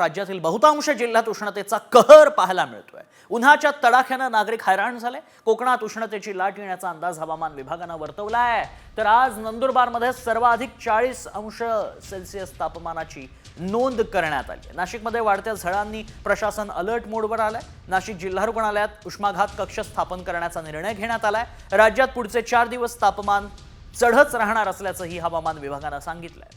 राज्यातील बहुतांश जिल्ह्यात उष्णतेचा कहर पाहायला मिळतोय. उन्हाच्या तडाख्यानं नागरिक हैराण झाले. कोकणात उष्णतेची लाट येण्याचा अंदाज हवामान विभागानं वर्तवला आहे तर आज नंदुरबारमध्ये सर्वाधिक चाळीस अंश सेल्सिअस तापमानाची नोंद करण्यात आली नाशिकमध्ये वाढत्या झळांनी प्रशासन अलर्ट मोडवर आलंय. नाशिक जिल्हा रुग्णालयात उष्माघात कक्ष स्थापन करण्याचा निर्णय घेण्यात आलाय. राज्यात पुढचे चार दिवस तापमान चढच राहणार असल्याचंही हवामान विभागानं सांगितलंय.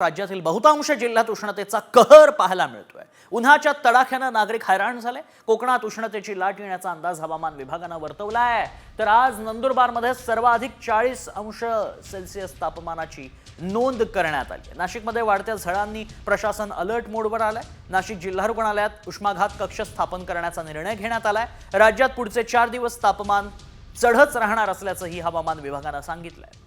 राज्यातील बहुतांश जिल्ह्यात उष्णतेचा कहर पाहायला मिळतोय. उन्हाच्या तडाख्यानं नागरिक हैराण झाले. कोकणात उष्णतेची लाट येण्याचा अंदाज हवामान विभागानं वर्तवला आहे तर आज नंदुरबारमध्ये सर्वाधिक चाळीस अंश सेल्सिअस तापमानाची नोंद करण्यात आली आहे. नाशिकमध्ये वाढत्या झळांनी प्रशासन अलर्ट मोडवर आलंय. नाशिक जिल्हा रुग्णालयात उष्माघात कक्ष स्थापन करण्याचा निर्णय घेण्यात आलाय. राज्यात पुढचे चार दिवस तापमान चढच राहणार असल्याचंही हवामान विभागानं सांगितलंय.